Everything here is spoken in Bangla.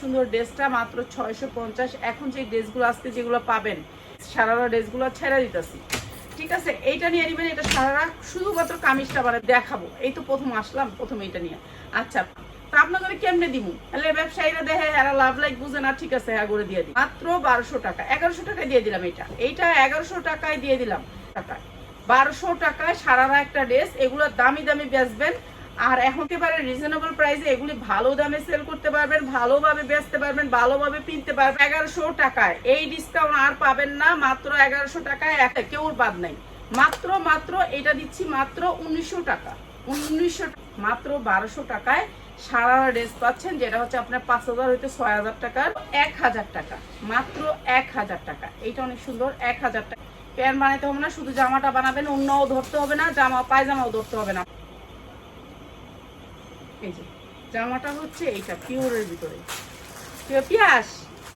সুন্দর ড্রেসটা মাত্র ছয়শো পঞ্চাশ। এখন যে ড্রেসগুলো আজকে যেগুলো পাবেন, সারারা ড্রেসগুলো ছেড়ে দিতেছি। ঠিক আছে? এইটা নিয়ে নিবেন, এটা সারারা, শুধুমাত্র কামিজটা মানে দেখাবো। এই তো প্রথম আসলাম, প্রথম এইটা নিয়ে। আচ্ছা তা আপনাদের কেমনে দিমু? তাহলে ব্যবসায়ীরা দেখে, এরা লাভ লাইক বুঝে না, ঠিক আছে হ্যাঁ করে দিয়ে দিই। মাত্র বারোশো টাকা, এগারোশো টাকায় দিয়ে দিলাম এটা এইটা এগারোশো টাকায় দিয়ে দিলাম। টাকায় বারোশো টাকায় সারারা একটা ড্রেস এগুলো দামি দামি বেচবেন আর এখন একেবারে রিজনেবল প্রাইসে এগুলি ভালো দামে সেল করতে পারবেন, ভালোভাবে বেচতে পারবেন, ভালোভাবে কিনতে পারবেন। এগারোশো টাকায় এই ডিসকাউন্ট আর পাবেন না, মাত্র এগারোশো টাকায় একটা কেউ বাদ নাই। মাত্র মাত্র এটা দিচ্ছি মাত্র উনিশশো টাকা। উনিশশো মাত্র বারোশো টাকায় সারা ড্রেস পাচ্ছেন, যেটা হচ্ছে আপনার পাঁচ হাজার হইতে ছয় হাজার টাকার এক হাজার টাকা। মাত্র এক হাজার টাকা। এইটা অনেক সুন্দর, এক হাজার টাকা। প্যান্ট বানাতে হবে না, শুধু জামাটা বানাবেন, অন্যও ধরতে হবে না, জামা পায়জামাও ধরতে হবে না। এই যে জামাটা হচ্ছে এইটা পিওরের ভিতরে। পিয়াস!